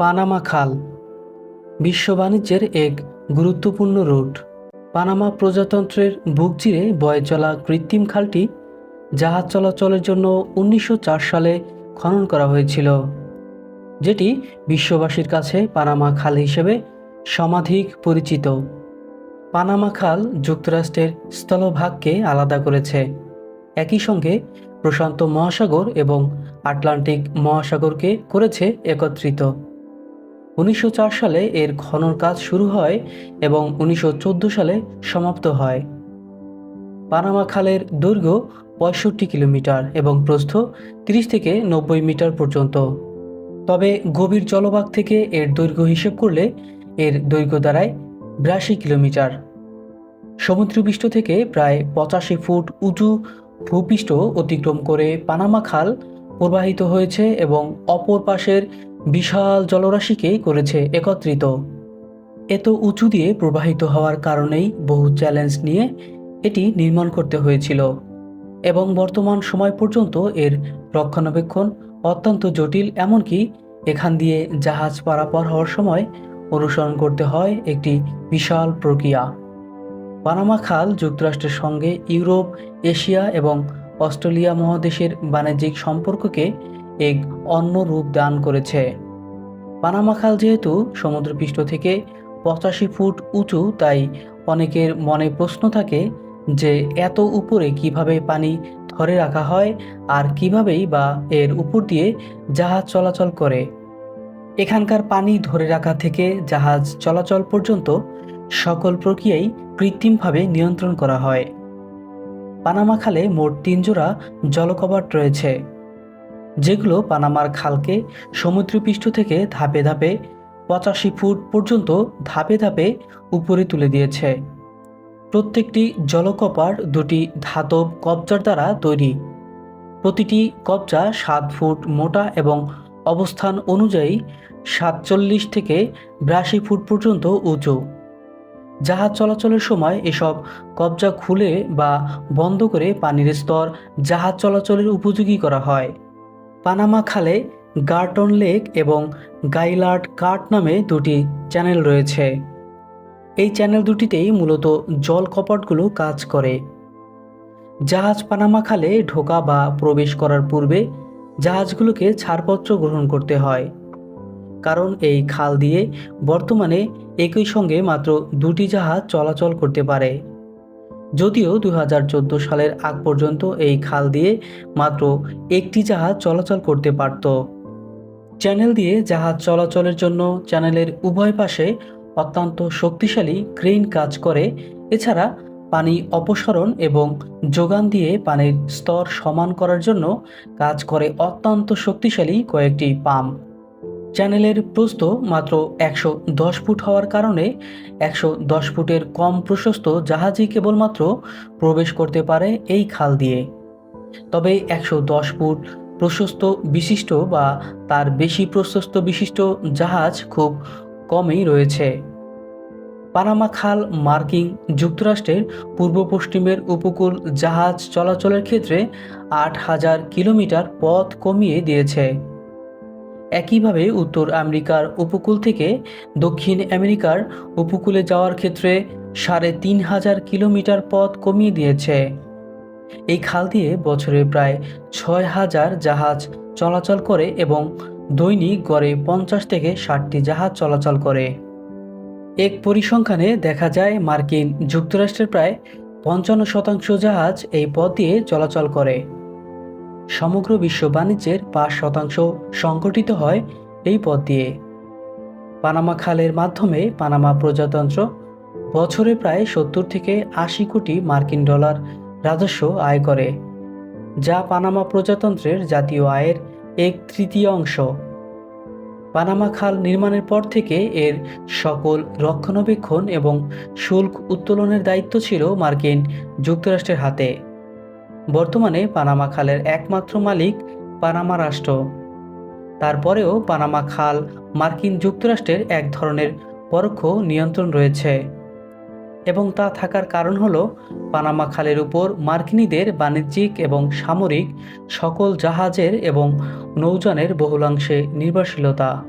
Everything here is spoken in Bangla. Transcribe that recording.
পানামা খাল। বিশ্ব বাণিজ্যের এক গুরুত্বপূর্ণ রুট পানামা প্রজাতন্ত্রের বুক চিরে বয়ে চলা কৃত্রিম খালটি জাহাজ চলাচলের জন্য উনিশশো চার সালে খনন করা হয়েছিল, যেটি বিশ্ববাসীর কাছে পানামা খাল হিসেবে সমাধিক পরিচিত। পানামা খাল যুক্তরাষ্ট্রের স্থলভাগকে আলাদা করেছে। একই সঙ্গে প্রশান্ত মহাসাগর এবং আটলান্টিক মহাসাগরকে করেছে একত্রিত। উনিশশো চার সালে এর খনন কাজ শুরু হয় এবং উনিশশো চোদ্দ সালে সমাপ্ত হয়। পানামা খালের দৈর্ঘ্য পঁয়ষট্টি কিলোমিটার এবং প্রস্থ 30 থেকে নব্বই মিটার পর্যন্ত। তবে গভীর জলভাগ থেকে এর দৈর্ঘ্য হিসেব করলে এর দৈর্ঘ্য দাঁড়ায় বিরাশি কিলোমিটার। সমুদ্রপৃষ্ঠ থেকে প্রায় পঁচাশি ফুট উঁচু ভূপৃষ্ঠ অতিক্রম করে পানামা খাল প্রবাহিত হয়েছে এবং অপর পাশের বিশাল জলরাশিকে করেছে একত্রিত। এত উঁচু দিয়ে প্রবাহিত হওয়ার কারণেই বহু চ্যালেঞ্জ নিয়ে এটি নির্মাণ করতে হয়েছিল এবং বর্তমান সময় পর্যন্ত এর রক্ষণাবেক্ষণ অত্যন্ত জটিল, এমনকি এখান দিয়ে জাহাজ পারাপার হওয়ার সময় অনুসরণ করতে হয় একটি বিশাল প্রক্রিয়া। পানামা খাল যুক্তরাষ্ট্রের সঙ্গে ইউরোপ, এশিয়া এবং অস্ট্রেলিয়া মহাদেশের বাণিজ্যিক সম্পর্ককে এক অন্য রূপ দান করেছে। পানামা খাল যেহেতু সমুদ্রপৃষ্ঠ থেকে পঁচাশি ফুট উঁচু, তাই অনেকের মনে প্রশ্ন থাকে যে এত উপরে কীভাবে পানি ধরে রাখা হয় আর কিভাবেই বা এর উপর দিয়ে জাহাজ চলাচল করে। এখানকার পানি ধরে রাখা থেকে জাহাজ চলাচল পর্যন্ত সকল প্রক্রিয়াই কৃত্রিমভাবে নিয়ন্ত্রণ করা হয়। পানামা খালে মোট তিন জোড়া জলকপাট রয়েছে। যেগুলো পানামার খালকে সমুদ্রপৃষ্ঠ থেকে ধাপে ধাপে পঁচাশি ফুট পর্যন্ত ধাপে ধাপে উপরে তুলে দিয়েছে। প্রত্যেকটি জলকপার দুটি ধাতব কবজার দ্বারা তৈরি। প্রতিটি কবজা সাত ফুট মোটা এবং অবস্থান অনুযায়ী সাতচল্লিশ থেকে বিরাশি ফুট পর্যন্ত উঁচু। জাহাজ চলাচলের সময় এসব কবজা খুলে বা বন্ধ করে পানির স্তর জাহাজ চলাচলের উপযোগী করা হয়। পানামা খালে, গার্টন লেক এবং গাইলার্ড কার্ট নামে দুটি চ্যানেল রয়েছে। এই চ্যানেল দুটিতেই মূলত জল কপাটগুলো কাজ করে। জাহাজ পানামা খালে ঢোকা বা প্রবেশ করার পূর্বে জাহাজগুলোকে ছাড়পত্র গ্রহণ করতে হয়। কারণ এই খাল দিয়ে বর্তমানে একই সঙ্গে মাত্র দুটি জাহাজ চলাচল করতে পারে। যদিও দু হাজার চোদ্দ সালের আগ পর্যন্ত এই খাল দিয়ে মাত্র একটি জাহাজ চলাচল করতে পারত। চ্যানেল দিয়ে জাহাজ চলাচলের জন্য চ্যানেলের উভয় পাশে অত্যন্ত শক্তিশালী ক্রেন কাজ করে। এছাড়া পানি অপসারণ এবং যোগান দিয়ে পানির স্তর সমান করার জন্য কাজ করে অত্যন্ত শক্তিশালী কয়েকটি পাম্প। চ্যানেলের প্রস্থ মাত্র একশো দশ ফুট হওয়ার কারণে একশো দশ ফুটের কম প্রশস্ত জাহাজই কেবলমাত্র প্রবেশ করতে পারে এই খাল দিয়ে। তবে একশো দশ ফুট প্রশস্ত বিশিষ্ট বা তার বেশি প্রশস্ত বিশিষ্ট জাহাজ খুব কমই রয়েছে। পানামা খাল মার্কিন যুক্তরাষ্ট্রের পূর্ব পশ্চিমের উপকূল জাহাজ চলাচলের ক্ষেত্রে আট হাজার কিলোমিটার পথ কমিয়ে দিয়েছে। একইভাবে উত্তর আমেরিকার উপকূল থেকে দক্ষিণ আমেরিকার উপকূলে যাওয়ার ক্ষেত্রে সাড়ে তিন হাজার কিলোমিটার পথ কমিয়ে দিয়েছে। এই খাল দিয়ে বছরে প্রায় ছয় হাজার জাহাজ চলাচল করে এবং দৈনিক গড়ে পঞ্চাশ থেকে ষাটটি জাহাজ চলাচল করে। এক পরিসংখ্যানে দেখা যায়, মার্কিন যুক্তরাষ্ট্রের প্রায় পঞ্চান্ন শতাংশ জাহাজ এই পথ দিয়ে চলাচল করে। সমগ্র বিশ্ব বাণিজ্যের পাঁচ শতাংশ সংগঠিত হয় এই পথ দিয়ে। পানামা খালের মাধ্যমে পানামা প্রজাতন্ত্র বছরে প্রায় সত্তর থেকে আশি কোটি মার্কিন ডলার রাজস্ব আয় করে, যা পানামা প্রজাতন্ত্রের জাতীয় আয়ের এক তৃতীয় অংশ। পানামা খাল নির্মাণের পর থেকে এর সকল রক্ষণাবেক্ষণ এবং শুল্ক উত্তোলনের দায়িত্ব ছিল মার্কিন যুক্তরাষ্ট্রের হাতে। বর্তমানে পানামা খালের একমাত্র মালিক পানামা রাষ্ট্র। তারপরেও পানামা খাল মার্কিন যুক্তরাষ্ট্রের এক ধরনের পরোক্ষ নিয়ন্ত্রণ রয়েছে এবং তা থাকার কারণ হলো পানামা খালের উপর মার্কিনীদের বাণিজ্যিক এবং সামরিক সকল জাহাজের এবং নৌযানের বহুলাংশে নির্ভরশীলতা।